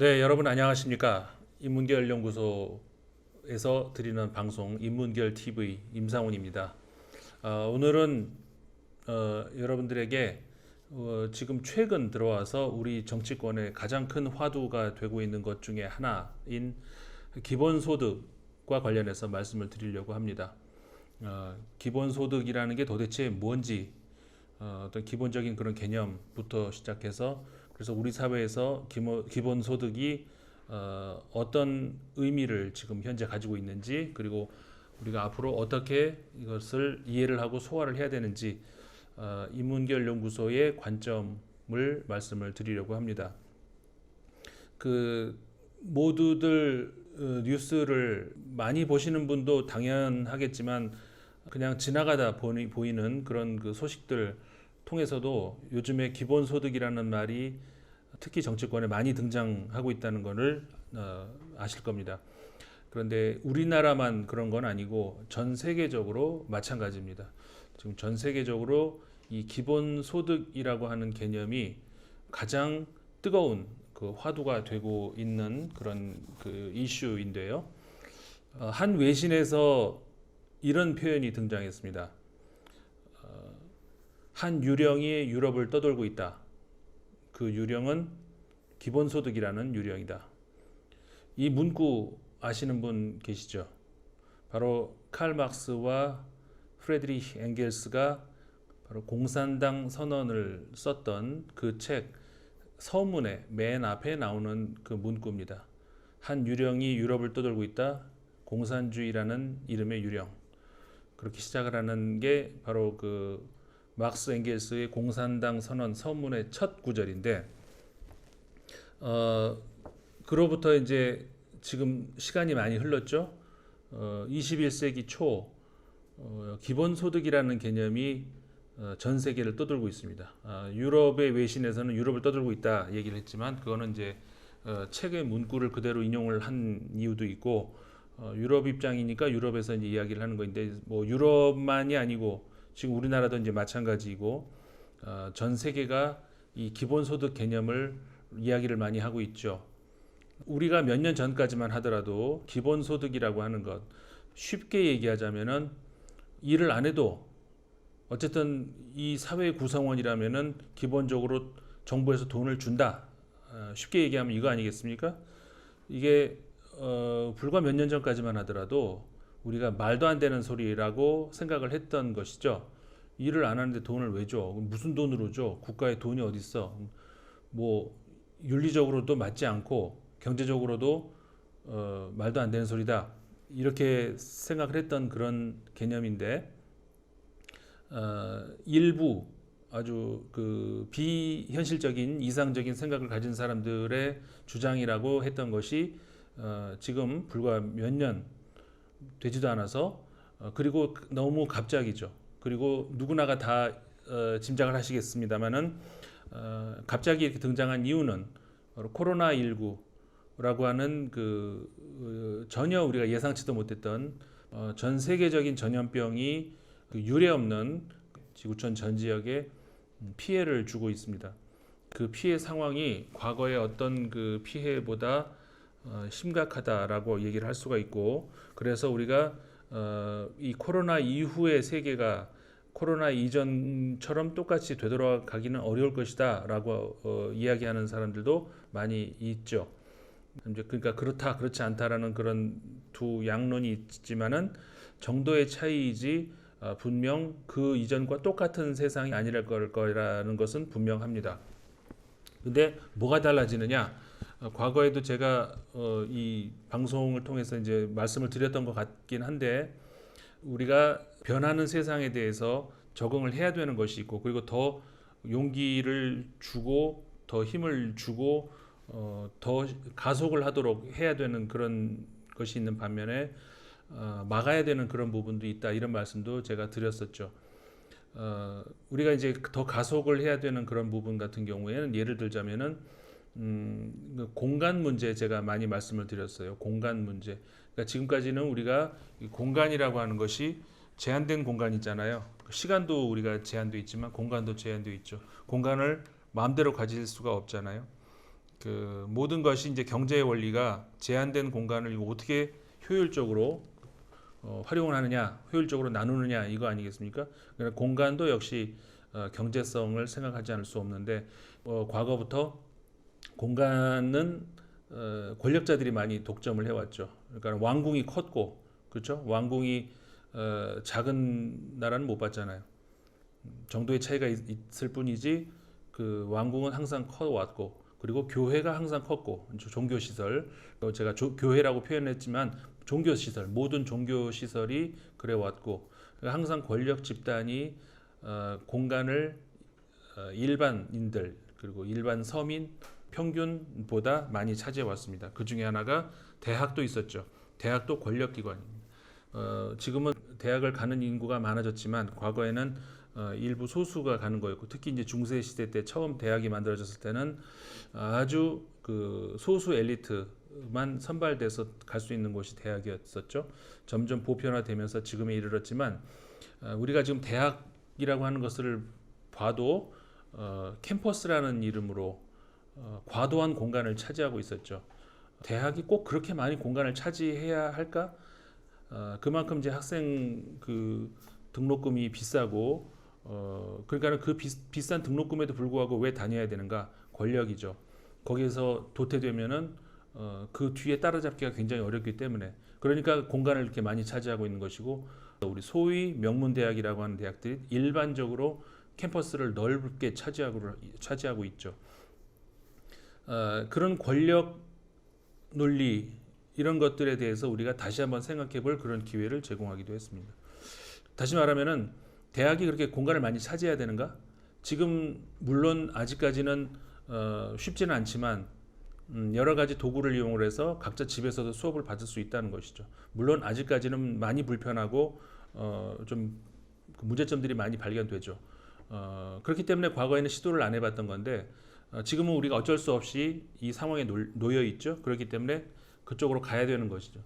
네, 여러분 안녕하십니까? 인문결 연구소에서 드리는 방송 인문결 TV 임상훈입니다. 어, 오늘은 어, 여러분들에게 어, 지금 최근 들어와서 우리 정치권의 가장 큰 화두가 되고 있는 것 중에 하나인 기본소득과 관련해서 말씀을 드리려고 합니다. 어, 기본소득이라는 게 도대체 뭔지 어, 어떤 기본적인 그런 개념부터 시작해서 그래서 우리 사회에서 기모- 기본소득이 어, 어떤 의미를 지금 현재 가지고 있는지 그리고 우리가 앞으로 어떻게 이것을 이해를 하고 소화를 해야 되는지 어, 인문결 연구소의 관점을 말씀을 드리려고 합니다. 그 모두들 어, 뉴스를 많이 보시는 분도 당연하겠지만 그냥 지나가다 보니, 보이는 그런 그 소식들 통해서도 요즘에 기본소득이라는 말이 특히 정치권에 많이 등장하고 있다는 것을 어, 아실 겁니다. 그런데 우리나라만 그런 건 아니고 전 세계적으로 마찬가지입니다. 지금 전 세계적으로 이 기본소득이라고 하는 개념이 가장 뜨거운 그 화두가 되고 있는 그런 그 이슈인데요. 어, 한 외신에서 이런 표현이 등장했습니다. 어, 한 유령이 유럽을 떠돌고 있다. 그 유령은 기본소득이라는 유령이다. 이 문구 아시는 분 계시죠? 바로 칼 막스와 프레드리히 엥겔스가 바로 공산당 선언을 썼던 그 책 서문의 맨 앞에 나오는 그 문구입니다. 한 유령이 유럽을 떠돌고 있다. 공산주의라는 이름의 유령. 그렇게 시작을 하는 게 바로 그 막스 엥겔스의 공산당 선언 서문의 첫 구절인데 어 그로부터 이제 지금 시간이 많이 흘렀죠. 어 21세기 초 어, 기본소득이라는 개념이 어, 전 세계를 떠돌고 있습니다. 아, 유럽의 외신에서는 유럽을 떠돌고 있다 얘기를 했지만 그거는 이제 어, 책의 문구를 그대로 인용을 한 이유도 있고 어, 유럽 입장이니까 유럽에서 이제 이야기를 하는 건데 뭐 유럽만이 아니고 지금 우리나라도 이제 마찬가지이고 어, 전 세계가 이 기본소득 개념을 이야기를 많이 하고 있죠. 우리가 몇 년 전까지만 하더라도 기본소득이라고 하는 것 쉽게 얘기하자면은 일을 안 해도 어쨌든 이 사회 구성원이라면은 기본적으로 정부에서 돈을 준다. 어, 쉽게 얘기하면 이거 아니겠습니까? 이게 어, 불과 몇 년 전까지만 하더라도 우리가 말도 안 되는 소리라고 생각을 했던 것이죠. 일을 안 하는데 돈을 왜 줘? 무슨 돈으로 줘? 국가에 돈이 어디 있어? 뭐 윤리적으로도 맞지 않고 경제적으로도 어, 말도 안 되는 소리다. 이렇게 생각을 했던 그런 개념인데 어, 일부 아주 그 비현실적인 이상적인 생각을 가진 사람들의 주장이라고 했던 것이 어, 지금 불과 몇 년 되지도 않아서 어, 그리고 너무 갑작이죠. 그리고 누구나가 다 어, 짐작을 하시겠습니다만은 어, 갑자기 이렇게 등장한 이유는 코로나 19라고 하는 그 어, 전혀 우리가 예상치도 못했던 어, 전 세계적인 전염병이 그 유례 없는 지구촌 전 지역에 음, 피해를 주고 있습니다. 그 피해 상황이 과거의 어떤 그 피해보다 어, 심각하다라고 얘기를 할 수가 있고 그래서 우리가 어, 이 코로나 이후의 세계가 코로나 이전처럼 똑같이 되돌아가기는 어려울 것이다라고 어, 이야기하는 사람들도 많이 있죠. 이제 그러니까 그렇다 그렇지 않다라는 그런 두 양론이 있지만은 정도의 차이이지 어, 분명 그 이전과 똑같은 세상이 아니랄 걸 거라는 것은 분명합니다. 근데 뭐가 달라지느냐? 어, 과거에도 제가 어, 이 방송을 통해서 이제 말씀을 드렸던 것 같긴 한데 우리가 변하는 세상에 대해서 적응을 해야 되는 것이 있고 그리고 더 용기를 주고 더 힘을 주고 어, 더 가속을 하도록 해야 되는 그런 것이 있는 반면에 어, 막아야 되는 그런 부분도 있다 이런 말씀도 제가 드렸었죠. 어, 우리가 이제 더 가속을 해야 되는 그런 부분 같은 경우에는 예를 들자면은 음, 그 공간 문제 제가 많이 말씀을 드렸어요. 공간 문제. 그러니까 지금까지는 우리가 이 공간이라고 하는 것이 제한된 공간 있잖아요. 시간도 우리가 제한돼 있지만 공간도 제한돼 있죠. 공간을 마음대로 가질 수가 없잖아요. 그 모든 것이 이제 경제의 원리가 제한된 공간을 어떻게 효율적으로 어, 활용을 하느냐, 효율적으로 나누느냐 이거 아니겠습니까? 공간도 역시 어, 경제성을 생각하지 않을 수 없는데 어, 과거부터 공간은 어, 권력자들이 많이 독점을 해왔죠. 그러니까 왕궁이 컸고 그렇죠? 왕궁이 어, 작은 나라는 못 봤잖아요. 음, 정도의 차이가 있, 있을 뿐이지 그 왕궁은 항상 커왔고 그리고 교회가 항상 컸고 종교 시설 어, 제가 조, 교회라고 표현했지만 종교 시설 모든 종교 시설이 그래 왔고 항상 권력 집단이 어, 공간을 어, 일반인들 그리고 일반 서민 평균보다 많이 차지해 왔습니다. 그 중에 하나가 대학도 있었죠. 대학도 권력 기관입니다. 어, 지금은 대학을 가는 인구가 많아졌지만 과거에는 어, 일부 소수가 가는 거였고 특히 이제 중세 시대 때 처음 대학이 만들어졌을 때는 아주 그 소수 엘리트 만 선발돼서 갈 수 있는 곳이 대학이었었죠. 점점 보편화되면서 지금에 이르렀지만 어, 우리가 지금 대학이라고 하는 것을 봐도 어, 캠퍼스라는 이름으로 어, 과도한 공간을 차지하고 있었죠. 대학이 꼭 그렇게 많이 공간을 차지해야 할까? 어, 그만큼 이제 학생 그 등록금이 비싸고 어, 그러니까 그 비, 비싼 등록금에도 불구하고 왜 다녀야 되는가? 권력이죠. 거기에서 도태되면은 어, 그 뒤에 따라잡기가 굉장히 어렵기 때문에 그러니까 공간을 이렇게 많이 차지하고 있는 것이고 우리 소위 명문 대학이라고 하는 대학들이 일반적으로 캠퍼스를 넓게 차지하고 차지하고 있죠. 어, 그런 권력 논리 이런 것들에 대해서 우리가 다시 한번 생각해 볼 그런 기회를 제공하기도 했습니다. 다시 말하면은 대학이 그렇게 공간을 많이 차지해야 되는가? 지금 물론 아직까지는 어, 쉽지는 않지만 음, 여러 가지 도구를 이용을 해서 각자 집에서도 수업을 받을 수 있다는 것이죠. 물론 아직까지는 많이 불편하고 어, 좀그 문제점들이 많이 발견되죠. 어, 그렇기 때문에 과거에는 시도를 안 해봤던 건데 어, 지금은 우리가 어쩔 수 없이 이 상황에 놀- 놓여 있죠. 그렇기 때문에 그쪽으로 가야 되는 것이죠.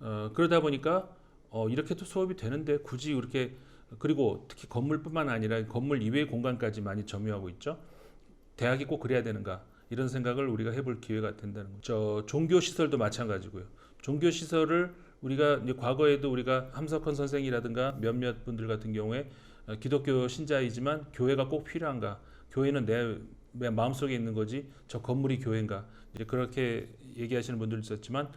어, 그러다 보니까 어, 이렇게도 수업이 되는데 굳이 이렇게 그리고 특히 건물뿐만 아니라 건물 이외의 공간까지 많이 점유하고 있죠. 대학이 꼭 그래야 되는가 이런 생각을 우리가 해볼 기회가 된다는 거죠. 저 종교 시설도 마찬가지고요. 종교 시설을 우리가 과거에도 우리가 함석헌 선생이라든가 몇몇 분들 같은 경우에 어, 기독교 신자이지만 교회가 꼭 필요한가? 교회는 내, 내 마음속에 있는 거지 저 건물이 교회인가? 이제 그렇게 얘기하시는 분들 있었지만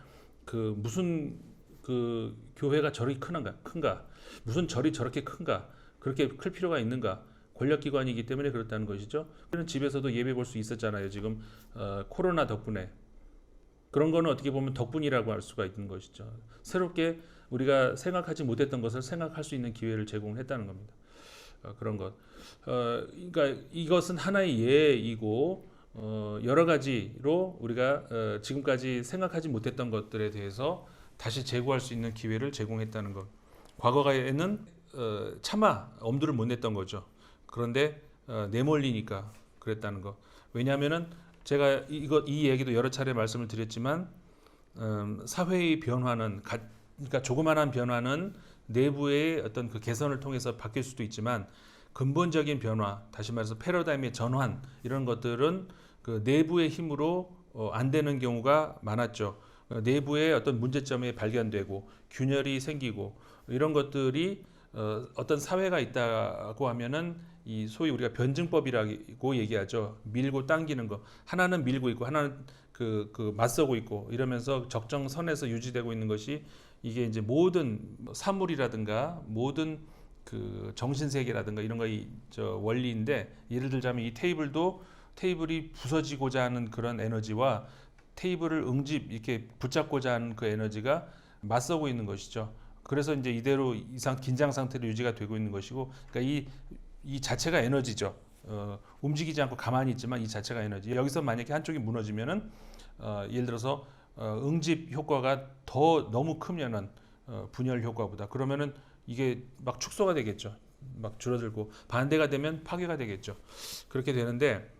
그 무슨 그 교회가 저렇게 크는가? 큰가? 무슨 절이 저렇게 큰가? 그렇게 클 필요가 있는가? 권력기관이기 때문에 그렇다는 것이죠. 그런 집에서도 예배 볼 수 있었잖아요. 지금 어, 코로나 덕분에 그런 거는 어떻게 보면 덕분이라고 할 수가 있는 것이죠. 새롭게 우리가 생각하지 못했던 것을 생각할 수 있는 기회를 제공했다는 겁니다. 어, 그런 것. 어, 그러니까 이것은 하나의 예이고 어, 여러 가지로 우리가 어, 지금까지 생각하지 못했던 것들에 대해서 다시 제고할 수 있는 기회를 제공했다는 것. 과거에는 어, 차마 엄두를 못 냈던 거죠. 그런데 어, 내몰리니까 그랬다는 거. 왜냐하면은 제가 이거 이 얘기도 여러 차례 말씀을 드렸지만 음, 사회의 변화는 가, 그러니까 조그마한 변화는 내부의 어떤 그 개선을 통해서 바뀔 수도 있지만 근본적인 변화, 다시 말해서 패러다임의 전환 이런 것들은 그 내부의 힘으로 어, 안 되는 경우가 많았죠. 어, 내부의 어떤 문제점이 발견되고 균열이 생기고 이런 것들이 어, 어떤 사회가 있다고 하면은 이 소위 우리가 변증법이라고 얘기하죠. 밀고 당기는 거. 하나는 밀고 있고 하나는 그, 그 맞서고 있고 이러면서 적정선에서 유지되고 있는 것이 이게 이제 모든 뭐 사물이라든가 모든 그 정신 세계라든가 이런 거이 저 원리인데 예를 들자면 이 테이블도 테이블이 부서지고자 하는 그런 에너지와 테이블을 응집 이렇게 붙잡고자 하는 그 에너지가 맞서고 있는 것이죠. 그래서 이제 이대로 이상 긴장 상태로 유지가 되고 있는 것이고, 그러니까 이, 이 자체가 에너지죠. 어, 움직이지 않고 가만히 있지만 이 자체가 에너지. 여기서 만약에 한쪽이 무너지면은 어, 예를 들어서 어, 응집 효과가 더 너무 크면은 어, 분열 효과보다 그러면은 이게 막 축소가 되겠죠. 막 줄어들고 반대가 되면 파괴가 되겠죠. 그렇게 되는데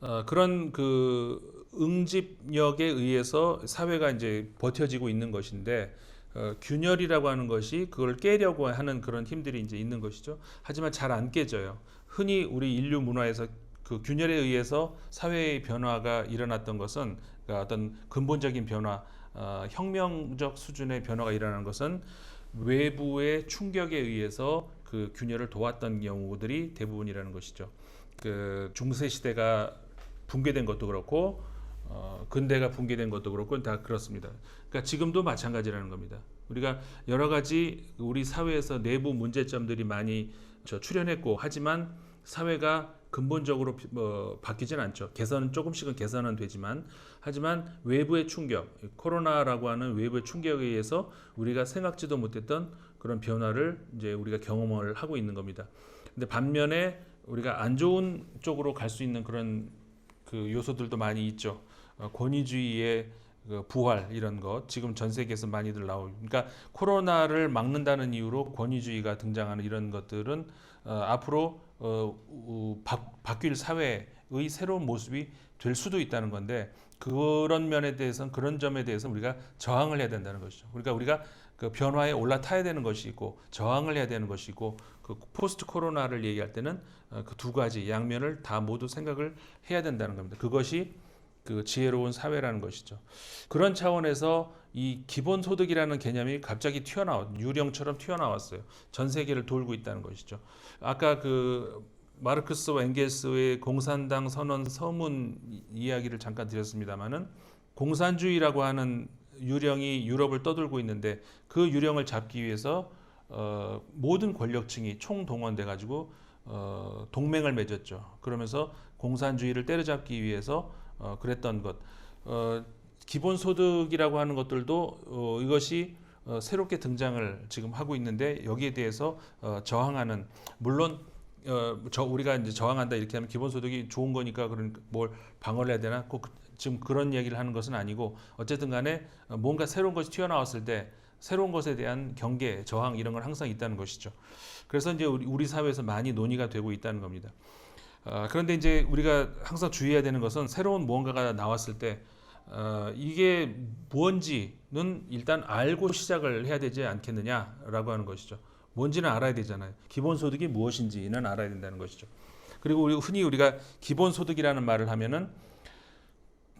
어, 그런 그 응집력에 의해서 사회가 이제 버텨지고 있는 것인데 어, 균열이라고 하는 것이 그걸 깨려고 하는 그런 힘들이 이제 있는 것이죠. 하지만 잘 안 깨져요. 흔히 우리 인류 문화에서 그 균열에 의해서 사회의 변화가 일어났던 것은 그러니까 어떤 근본적인 변화, 어, 혁명적 수준의 변화가 일어나는 것은 외부의 충격에 의해서 그 균열을 도왔던 경우들이 대부분이라는 것이죠. 그 중세 시대가 붕괴된 것도 그렇고 어, 근대가 붕괴된 것도 그렇고 다 그렇습니다. 그러니까 지금도 마찬가지라는 겁니다. 우리가 여러 가지 우리 사회에서 내부 문제점들이 많이 저 출현했고 하지만 사회가 근본적으로 비- 뭐 바뀌진 않죠. 개선은 조금씩은 개선은 되지만 하지만 외부의 충격, 코로나라고 하는 외부의 충격에 의해서 우리가 생각지도 못했던 그런 변화를 이제 우리가 경험을 하고 있는 겁니다. 근데 반면에 우리가 안 좋은 쪽으로 갈 수 있는 그런 그 요소들도 많이 있죠. 어, 권위주의의 그 부활 이런 것 지금 전 세계에서 많이들 나오. 그러니까 코로나를 막는다는 이유로 권위주의가 등장하는 이런 것들은 어, 앞으로 어, 우- 바, 바뀔 사회의 새로운 모습이 될 수도 있다는 건데 그런 면에 대해서는 그런 점에 대해서 우리가 저항을 해야 된다는 것이죠. 그러니까 우리가 그 변화에 올라타야 되는 것이 있고 저항을 해야 되는 것이 있고 그 포스트 코로나를 얘기할 때는 그 두 가지 양면을 다 모두 생각을 해야 된다는 겁니다. 그것이 그 지혜로운 사회라는 것이죠. 그런 차원에서 이 기본 소득이라는 개념이 갑자기 튀어나왔, 유령처럼 튀어나왔어요. 전 세계를 돌고 있다는 것이죠. 아까 그 마르크스와 엥겔스의 공산당 선언 서문 이- 이야기를 잠깐 드렸습니다만은 공산주의라고 하는 유령이 유럽을 떠들고 있는데 그 유령을 잡기 위해서 어, 모든 권력층이 총동원돼 가지고 어, 동맹을 맺었죠. 그러면서 공산주의를 때려잡기 위해서 어, 그랬던 것. 어, 기본소득이라고 하는 것들도 어, 이것이 어, 새롭게 등장을 지금 하고 있는데 여기에 대해서 어, 저항하는 물론 어, 저 우리가 이제 저항한다 이렇게 하면 기본소득이 좋은 거니까 그런 뭘 방어를 해야 되나 꼭 지금 그런 얘기를 하는 것은 아니고 어쨌든 간에 어, 뭔가 새로운 것이 튀어나왔을 때 새로운 것에 대한 경계, 저항 이런 건 항상 있다는 것이죠. 그래서 이제 우리, 우리 사회에서 많이 논의가 되고 있다는 겁니다. 어, 그런데 이제 우리가 항상 주의해야 되는 것은 새로운 무언가가 나왔을 때 어, 이게 무언지는 일단 알고 시작을 해야 되지 않겠느냐라고 하는 것이죠. 뭔지는 알아야 되잖아요. 기본소득이 무엇인지는 알아야 된다는 것이죠. 그리고 우리 흔히 우리가 기본소득이라는 말을 하면은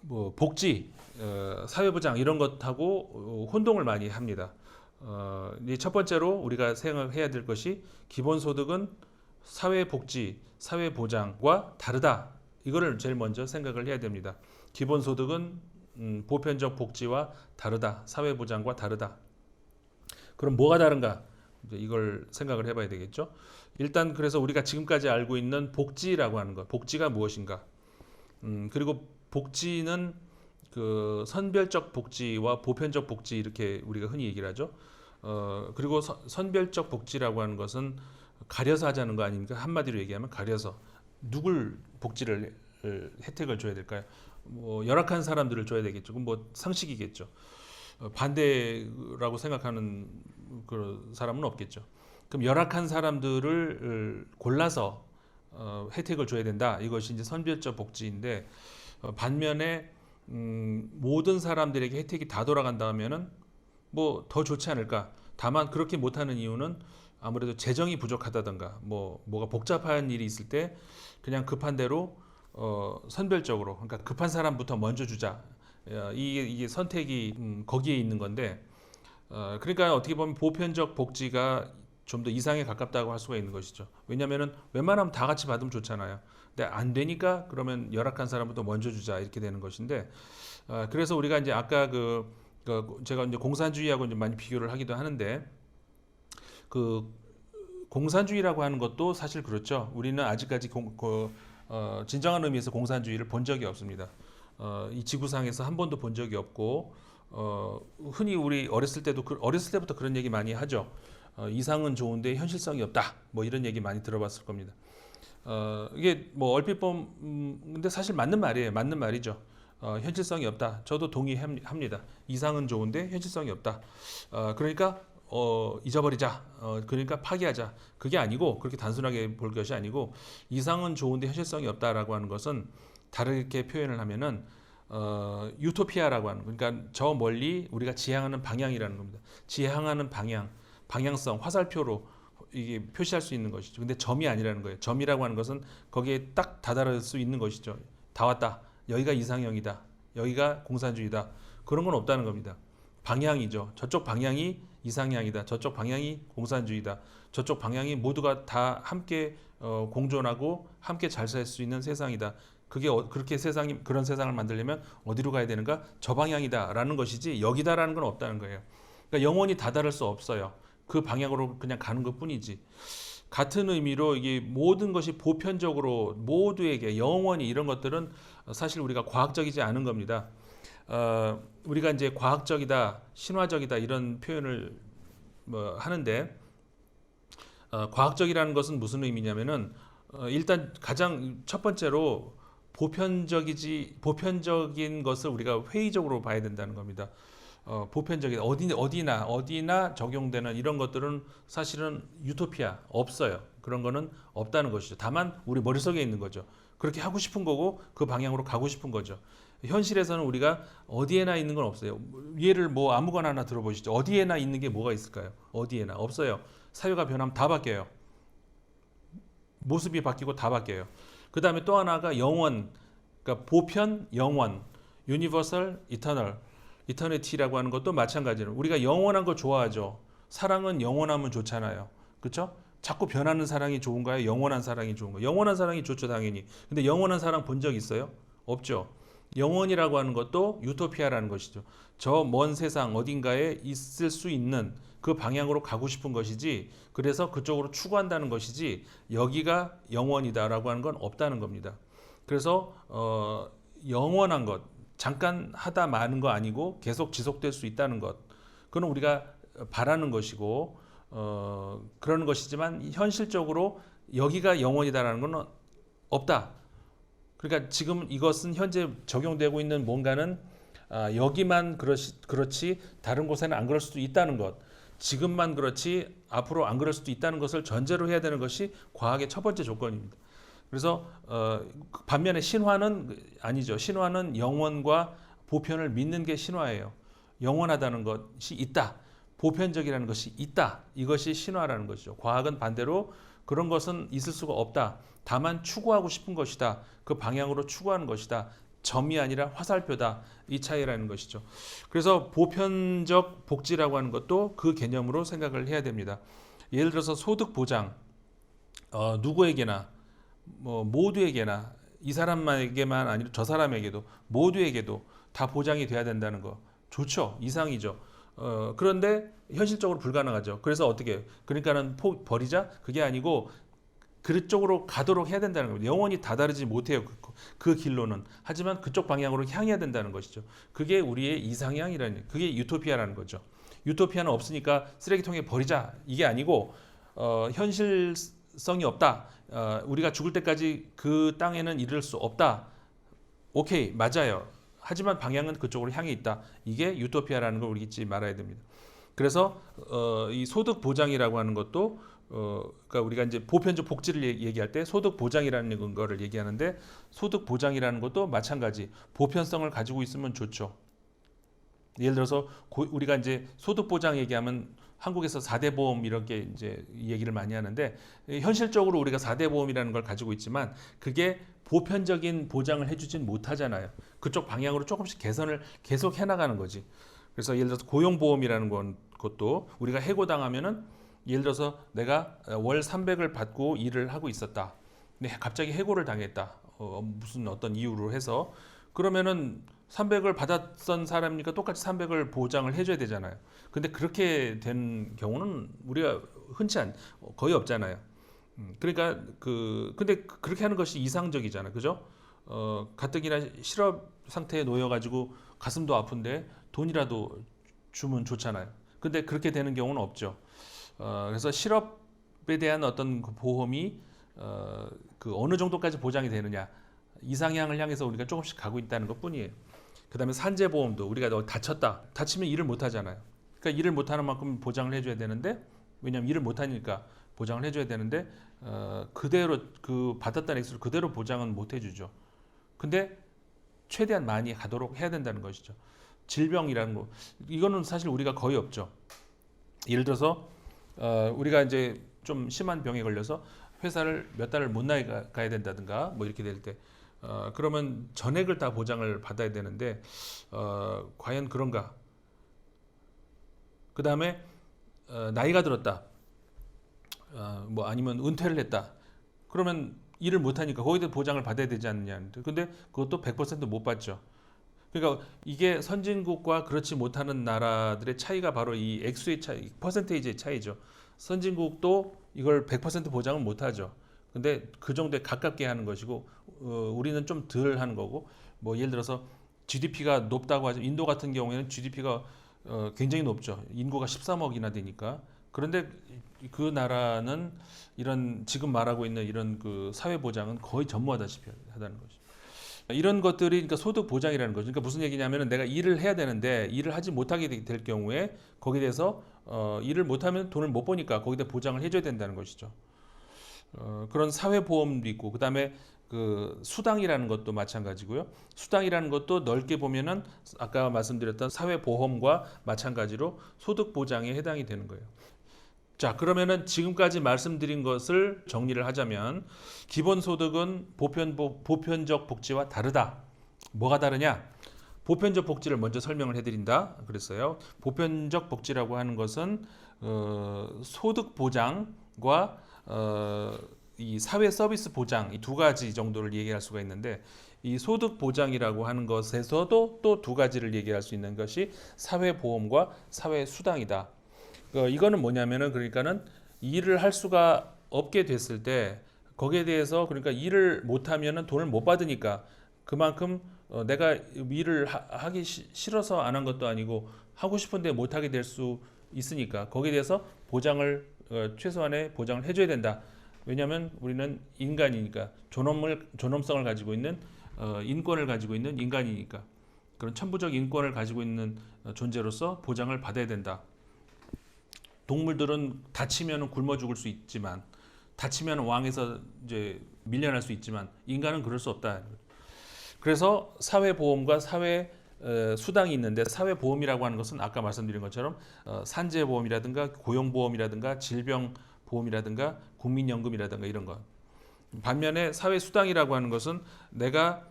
뭐 복지, 어, 사회보장 이런 것하고 어, 혼동을 많이 합니다. 어, 이첫 번째로 우리가 생각해야 될 것이 기본소득은 사회복지, 사회보장과 다르다. 이거를 제일 먼저 생각을 해야 됩니다. 기본소득은 음, 보편적 복지와 다르다. 사회보장과 다르다. 그럼 뭐가 다른가? 이걸 생각을 해봐야 되겠죠. 일단 그래서 우리가 지금까지 알고 있는 복지라고 하는 것, 복지가 무엇인가? 음, 그리고 복지는 그 선별적 복지와 보편적 복지 이렇게 우리가 흔히 얘기를 하죠. 어, 그리고 선- 선별적 복지라고 하는 것은 가려서 하자는 거 아닙니까? 한마디로 얘기하면 가려서 누굴 복지를 을, 혜택을 줘야 될까요? 뭐 열악한 사람들을 줘야 되겠죠. 뭐 상식이겠죠. 어, 반대라고 생각하는 그 사람은 없겠죠. 그럼 열악한 사람들을 골라서 어, 혜택을 줘야 된다. 이것이 이제 선별적 복지인데 어, 반면에 음, 모든 사람들에게 혜택이 다 돌아간다 하면은 뭐 더 좋지 않을까. 다만 그렇게 못하는 이유는 아무래도 재정이 부족하다던가 뭐 뭐가 복잡한 일이 있을 때 그냥 급한 대로 어, 선별적으로 그러니까 급한 사람부터 먼저 주자. 어, 이게, 이게 선택이 음, 거기에 있는 건데 어, 그러니까 어떻게 보면 보편적 복지가 좀 더 이상에 가깝다고 할 수가 있는 것이죠. 왜냐하면은 웬만하면 다 같이 받으면 좋잖아요. 근데 안 되니까 그러면 열악한 사람부터 먼저 주자 이렇게 되는 것인데 어, 그래서 우리가 이제 아까 그, 그 제가 이제 공산주의하고 이제 많이 비교를 하기도 하는데 그 공산주의라고 하는 것도 사실 그렇죠. 우리는 아직까지 공, 그, 어, 진정한 의미에서 공산주의를 본 적이 없습니다. 어, 이 지구상에서 한 번도 본 적이 없고 어, 흔히 우리 어렸을 때도 그, 어렸을 때부터 그런 얘기 많이 하죠. 어, 이상은 좋은데 현실성이 없다. 뭐 이런 얘기 많이 들어봤을 겁니다. 어, 이게 뭐 얼핏 보면 음, 근데 사실 맞는 말이에요. 맞는 말이죠. 어, 현실성이 없다. 저도 동의합니다. 이상은 좋은데 현실성이 없다. 어, 그러니까 어, 잊어버리자. 어, 그러니까 파기하자. 그게 아니고 그렇게 단순하게 볼 것이 아니고 이상은 좋은데 현실성이 없다라고 하는 것은 다르게 표현을 하면은 어, 유토피아라고 하는 거. 그러니까 저 멀리 우리가 지향하는 방향이라는 겁니다. 지향하는 방향, 방향성, 화살표로 이게 표시할 수 있는 것이죠. 근데 점이 아니라는 거예요. 점이라고 하는 것은 거기에 딱 다다를 수 있는 것이죠. 다 왔다. 여기가 이상형이다. 여기가 공산주의다. 그런 건 없다는 겁니다. 방향이죠. 저쪽 방향이 이상향이다. 저쪽 방향이 공산주의다. 저쪽 방향이 모두가 다 함께 어, 공존하고 함께 잘 살 수 있는 세상이다. 그게 어, 그렇게 세상이 그런 세상을 만들려면 어디로 가야 되는가? 저 방향이다라는 것이지 여기다라는 건 없다는 거예요. 그러니까 영원히 다다를 수 없어요. 그 방향으로 그냥 가는 것뿐이지. 같은 의미로 이게 모든 것이 보편적으로 모두에게 영원히 이런 것들은 사실 우리가 과학적이지 않은 겁니다. 어, 우리가 이제 과학적이다, 신화적이다 이런 표현을 뭐 하는데 어, 과학적이라는 것은 무슨 의미냐면은 어, 일단 가장 첫 번째로 보편적이지 보편적인 것을 우리가 회의적으로 봐야 된다는 겁니다. 어, 보편적인 어디 어디나 어디나 적용되는 이런 것들은 사실은 유토피아 없어요. 그런 거는 없다는 것이죠. 다만 우리 머릿속에 있는 거죠. 그렇게 하고 싶은 거고 그 방향으로 가고 싶은 거죠. 현실에서는 우리가 어디에나 있는 건 없어요. 예를 뭐 아무거나 하나 들어보시죠. 어디에나 있는 게 뭐가 있을까요? 어디에나 없어요. 사회가 변하면 다 바뀌어요. 모습이 바뀌고 다 바뀌어요. 그 다음에 또 하나가 영원, 그러니까 보편, 영원, 유니버설, 이터널, 이터니티라고 하는 것도 마찬가지로 우리가 영원한 거 좋아하죠. 사랑은 영원하면 좋잖아요. 그렇죠? 자꾸 변하는 사랑이 좋은가요? 영원한 사랑이 좋은가요? 영원한 사랑이 좋죠, 당연히. 근데 영원한 사랑 본 적 있어요? 없죠. 영원이라고 하는 것도 유토피아라는 것이죠. 저 먼 세상 어딘가에 있을 수 있는 그 방향으로 가고 싶은 것이지 그래서 그쪽으로 추구한다는 것이지 여기가 영원이다라고 하는 건 없다는 겁니다. 그래서 어, 영원한 것 잠깐 하다 마는 거 아니고 계속 지속될 수 있다는 것 그건 우리가 바라는 것이고 어, 그러는 것이지만 현실적으로 여기가 영원이다라는 건 없다. 그러니까 지금 이것은 현재 적용되고 있는 뭔가는 아, 여기만 그렇지, 그렇지 다른 곳에는 안 그럴 수도 있다는 것. 지금만 그렇지 앞으로 안 그럴 수도 있다는 것을 전제로 해야 되는 것이 과학의 첫 번째 조건입니다. 그래서 어, 반면에 신화는 아니죠. 신화는 영원과 보편을 믿는 게 신화예요. 영원하다는 것이 있다. 보편적이라는 것이 있다. 이것이 신화라는 것이죠. 과학은 반대로 그런 것은 있을 수가 없다. 다만 추구하고 싶은 것이다. 그 방향으로 추구하는 것이다. 점이 아니라 화살표다. 이 차이라는 것이죠. 그래서 보편적 복지라고 하는 것도 그 개념으로 생각을 해야 됩니다. 예를 들어서 소득 보장, 어, 누구에게나 뭐 모두에게나 이 사람에게만 아니라 저 사람에게도 모두에게도 다 보장이 돼야 된다는 거 좋죠 이상이죠 어, 그런데 현실적으로 불가능하죠. 그래서 어떻게 그러니까는 포, 버리자? 그게 아니고 그쪽으로 가도록 해야 된다는 겁니다. 영원히 다다르지 못해요 그, 그 길로는. 하지만 그쪽 방향으로 향해야 된다는 것이죠. 그게 우리의 이상향이라는 그게 유토피아라는 거죠. 유토피아는 없으니까 쓰레기통에 버리자. 이게 아니고 어, 현실성이 없다. 어, 우리가 죽을 때까지 그 땅에는 이를 수 없다. 오케이 맞아요. 하지만 방향은 그쪽으로 향해 있다. 이게 유토피아라는 걸 우리 잊지 말아야 됩니다. 그래서 어, 이 소득 보장이라고 하는 것도 어, 그러니까 우리가 이제 보편적 복지를 얘기할 때 소득 보장이라는 거를 얘기하는데 소득 보장이라는 것도 마찬가지 보편성을 가지고 있으면 좋죠. 예를 들어서 고, 우리가 이제 소득 보장 얘기하면 한국에서 4대 보험 이렇게 이제 얘기를 많이 하는데 현실적으로 우리가 4대 보험이라는 걸 가지고 있지만 그게 보편적인 보장을 해주진 못하잖아요. 그쪽 방향으로 조금씩 개선을 계속 해나가는 거지. 그래서 예를 들어서 고용보험이라는 건 것도 우리가 해고당하면은 예를 들어서 내가 월 300을 받고 일을 하고 있었다. 근데 갑자기 해고를 당했다. 어, 무슨 어떤 이유로 해서 그러면은 300을 받았던 사람이니까 똑같이 300을 보장을 해줘야 되잖아요. 근데 그렇게 된 경우는 우리가 흔치 않, 거의 없잖아요. 음, 그러니까 그 근데 그렇게 하는 것이 이상적이잖아, 그죠? 어, 가뜩이나 실업 상태에 놓여가지고 가슴도 아픈데 돈이라도 주면 좋잖아요. 근데 그렇게 되는 경우는 없죠. 어, 그래서 실업에 대한 어떤 그 보험이 어, 그 어느 정도까지 보장이 되느냐 이상향을 향해서 우리가 조금씩 가고 있다는 것 뿐이에요. 그 다음에 산재보험도 우리가 다쳤다 다치면 일을 못 하잖아요. 그러니까 일을 못 하는 만큼 보장을 해줘야 되는데 왜냐하면 일을 못 하니까 보장을 해줘야 되는데 어, 그대로 그 받았던 액수를 그대로 보장은 못 해주죠. 근데 최대한 많이 가도록 해야 된다는 것이죠. 질병이라는 거 이거는 사실 우리가 거의 없죠. 예를 들어서 어, 우리가 이제 좀 심한 병에 걸려서 회사를 몇 달을 못 나가 가야 된다든가 뭐 이렇게 될 때 어, 그러면 전액을 다 보장을 받아야 되는데 어, 과연 그런가? 그 다음에 어, 나이가 들었다. 어, 뭐 아니면 은퇴를 했다. 그러면 일을 못 하니까 거기에 보장을 받아야 되지 않느냐. 근데 그것도 100%못 받죠. 그러니까 이게 선진국과 그렇지 못하는 나라들의 차이가 바로 이 액수의 차이, 퍼센테이지의 차이죠. 선진국도 이걸 100% 보장을 못 하죠. 근데 그 정도에 가깝게 하는 것이고 어, 우리는 좀 덜 하는 거고 뭐 예를 들어서 GDP가 높다고 하죠. 인도 같은 경우에는 GDP가 어, 굉장히 높죠. 인구가 13억이나 되니까. 그런데 그 나라는 이런 지금 말하고 있는 이런 그 사회 보장은 거의 전무하다시피 하다는 거죠. 이런 것들이 그러니까 소득 보장이라는 거죠. 그러니까 무슨 얘기냐면은 내가 일을 해야 되는데 일을 하지 못하게 되- 될 경우에 거기에 대해서 어, 일을 못하면 돈을 못 버니까 거기다 보장을 해줘야 된다는 것이죠. 어, 그런 사회보험도 있고 그다음에 그 수당이라는 것도 마찬가지고요. 수당이라는 것도 넓게 보면은 아까 말씀드렸던 사회보험과 마찬가지로 소득 보장에 해당이 되는 거예요. 자, 그러면은 지금까지 말씀드린 것을 정리를 하자면 기본소득은 보편, 보편적 복지와 다르다. 뭐가 다르냐? 보편적 복지를 먼저 설명을 해드린다. 그랬어요. 보편적 복지라고 하는 것은 어, 소득 보장과 어, 이 사회 서비스 보장 이 두 가지 정도를 얘기할 수가 있는데 이 소득 보장이라고 하는 것에서도 또 두 가지를 얘기할 수 있는 것이 사회 보험과 사회 수당이다. 어, 이거는 뭐냐면은 그러니까는 일을 할 수가 없게 됐을 때 거기에 대해서 그러니까 일을 못 하면은 돈을 못 받으니까 그만큼 어, 내가 일을 하, 시- 싫어서 안 한 것도 아니고 하고 싶은데 못 하게 될 수 있으니까 거기에 대해서 보장을 어, 최소한의 보장을 해줘야 된다. 왜냐하면 우리는 인간이니까 존엄을 존엄성을 가지고 있는 어, 인권을 가지고 있는 인간이니까 그런 천부적 인권을 가지고 있는 어, 존재로서 보장을 받아야 된다. 동물들은 다치면 굶어 죽을 수 있지만 다치면 왕에서 이제 밀려날 수 있지만 인간은 그럴 수 없다. 그래서 사회보험과 사회 어, 수당이 있는데 사회보험이라고 하는 것은 아까 말씀드린 것처럼 어, 산재보험이라든가 고용보험이라든가 질병보험이라든가 국민연금이라든가 이런 것. 반면에 사회수당이라고 하는 것은 내가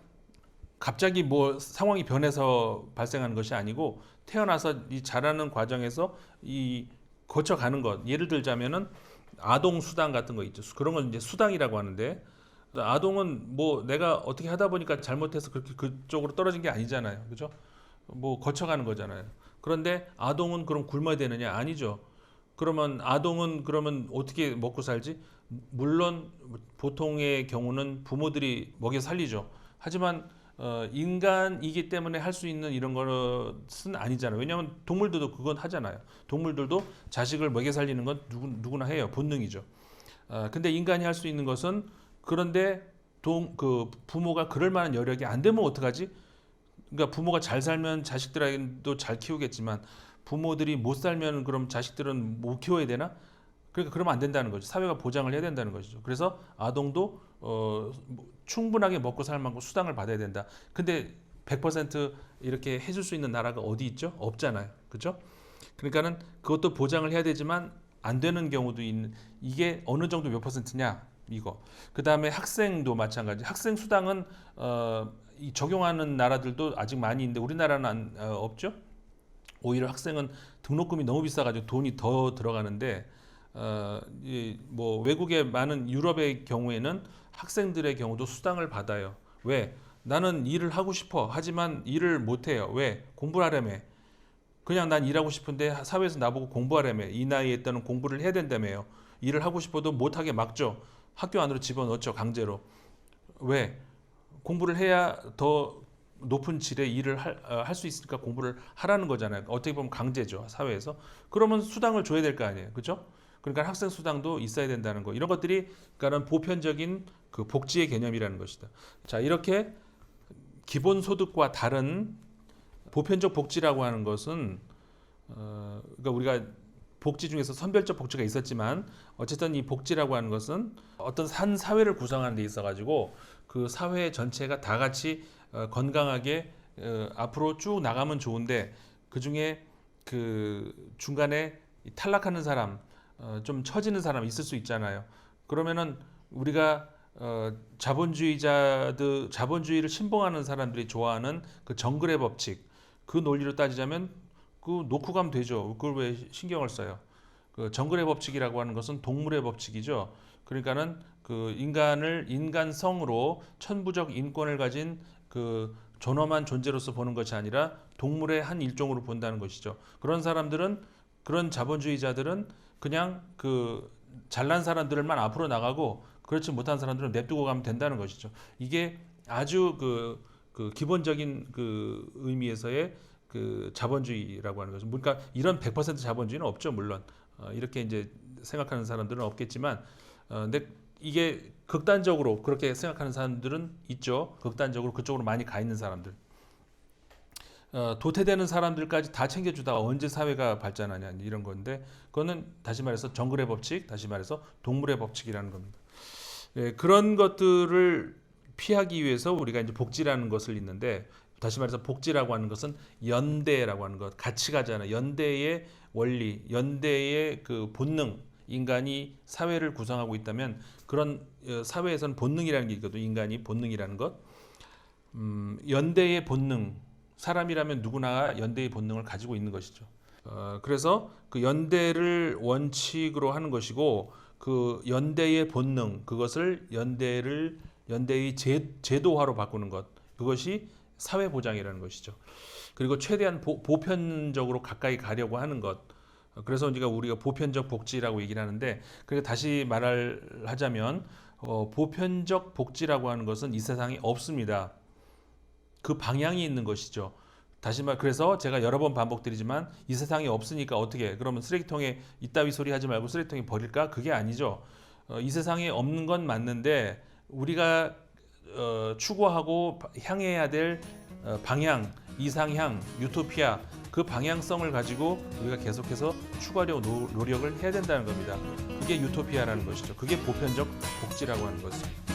갑자기 뭐 상황이 변해서 발생하는 것이 아니고 태어나서 이 자라는 과정에서 이 거쳐가는 것. 예를 들자면은 아동 수당 같은 거 있죠. 그런 건 이제 수당이라고 하는데 아동은 뭐 내가 어떻게 하다 보니까 잘못해서 그렇게 그쪽으로 떨어진 게 아니잖아요. 그죠? 뭐 거쳐가는 거잖아요. 그런데 아동은 그럼 굶어야 되느냐? 아니죠. 그러면 아동은 그러면 어떻게 먹고 살지? 물론 보통의 경우는 부모들이 먹여 살리죠. 하지만 어, 인간이기 때문에 할 수 있는 이런 것은 아니잖아요. 왜냐하면 동물들도 그건 하잖아요. 동물들도 자식을 먹여 살리는 건 누구, 누구나 해요. 본능이죠. 아, 근데 인간이 할 수 있는 것은 그런데 동, 그 부모가 그럴 만한 여력이 안 되면 어떡하지? 그러니까 부모가 잘 살면 자식들도 잘 키우겠지만 부모들이 못 살면 그럼 자식들은 못 키워야 되나? 그러니까 그러면 안 된다는 거죠. 사회가 보장을 해야 된다는 것이죠. 그래서 아동도 어, 뭐 충분하게 먹고 살 만큼 수당을 받아야 된다. 근데 100% 이렇게 해줄 수 있는 나라가 어디 있죠? 없잖아요. 그죠? 그러니까는 그것도 보장을 해야 되지만 안 되는 경우도 있는 이게 어느 정도 몇 퍼센트냐 이거. 그 다음에 학생도 마찬가지. 학생 수당은 어, 이 적용하는 나라들도 아직 많이 있는데 우리나라는 안, 어, 없죠. 오히려 학생은 등록금이 너무 비싸가지고 돈이 더 들어가는데 어, 이, 뭐 외국의 많은 유럽의 경우에는 학생들의 경우도 수당을 받아요. 왜? 나는 일을 하고 싶어. 하지만 일을 못 해요. 왜? 공부를 하려며. 그냥 난 일하고 싶은데 사회에서 나보고 공부하려며. 이 나이에 있다는 공부를 해야 된다며요. 일을 하고 싶어도 못하게 막죠. 학교 안으로 집어넣죠. 강제로. 왜? 공부를 해야 더 높은 질의 일을 할 수 있으니까 공부를 하라는 거잖아요. 어떻게 보면 강제죠. 사회에서. 그러면 수당을 줘야 될 거 아니에요. 그죠? 그러니까 학생 수당도 있어야 된다는 거. 이런 것들이 그러니까는 보편적인 그 복지의 개념이라는 것이다. 자, 이렇게 기본 소득과 다른 보편적 복지라고 하는 것은 어, 그러니까 우리가 복지 중에서 선별적 복지가 있었지만 어쨌든 이 복지라고 하는 것은 어떤 한 사회를 구성하는 데 있어 가지고 그 사회 전체가 다 같이 어, 건강하게 어, 앞으로 쭉 나가면 좋은데 그 중에 그 중간에 이 탈락하는 사람, 어, 좀 처지는 사람 있을 수 있잖아요. 그러면은 우리가 어, 자본주의자들 자본주의를 신봉하는 사람들이 좋아하는 그 정글의 법칙 그 논리로 따지자면 그 놓고 가면 되죠. 그걸 왜 신경을 써요? 그 정글의 법칙이라고 하는 것은 동물의 법칙이죠. 그러니까는 그 인간을 인간성으로 천부적 인권을 가진 그 존엄한 존재로서 보는 것이 아니라 동물의 한 일종으로 본다는 것이죠. 그런 사람들은 그런 자본주의자들은 그냥 그 잘난 사람들만 앞으로 나가고 그렇지 못한 사람들은 냅두고 가면 된다는 것이죠. 이게 아주 그, 그 기본적인 그 의미에서의 그 자본주의라고 하는 거죠. 그러니까 이런 100% 자본주의는 없죠, 물론. 어, 이렇게 이제 생각하는 사람들은 없겠지만, 어, 근데 이게 극단적으로 그렇게 생각하는 사람들은 있죠. 극단적으로 그쪽으로 많이 가 있는 사람들. 어, 도태되는 사람들까지 다 챙겨주다가 언제 사회가 발전하냐 이런 건데 그거는 다시 말해서 정글의 법칙, 다시 말해서 동물의 법칙이라는 겁니다. 예, 그런 것들을 피하기 위해서 우리가 이제 복지라는 것을 있는데 다시 말해서 복지라고 하는 것은 연대라고 하는 것, 같이 가잖아요. 연대의 원리, 연대의 그 본능, 인간이 사회를 구성하고 있다면 그런 어, 사회에서는 본능이라는 게 있거든요. 인간이 본능이라는 것. 음, 연대의 본능, 사람이라면 누구나 연대의 본능을 가지고 있는 것이죠. 어, 그래서 그 연대를 원칙으로 하는 것이고 그 연대의 본능 그것을 연대를 연대의 제, 제도화로 바꾸는 것 그것이 사회 보장이라는 것이죠. 그리고 최대한 보, 보편적으로 가까이 가려고 하는 것. 어, 그래서 우리가 우리가 보편적 복지라고 얘기를 하는데 그리고 다시 말을 하자면 어, 보편적 복지라고 하는 것은 이 세상에 없습니다. 그 방향이 있는 것이죠. 다시 말 그래서 제가 여러 번 반복드리지만 이 세상에 없으니까 어떻게 그러면 쓰레기통에 이따위 소리 하지 말고 쓰레기통에 버릴까 그게 아니죠. 어, 이 세상에 없는 건 맞는데 우리가 어, 추구하고 바- 향해야 될 어, 방향, 이상향, 유토피아 그 방향성을 가지고 우리가 계속해서 추구하려고 노, 노력을 해야 된다는 겁니다. 그게 유토피아라는 것이죠. 그게 보편적 복지라고 하는 것입니다.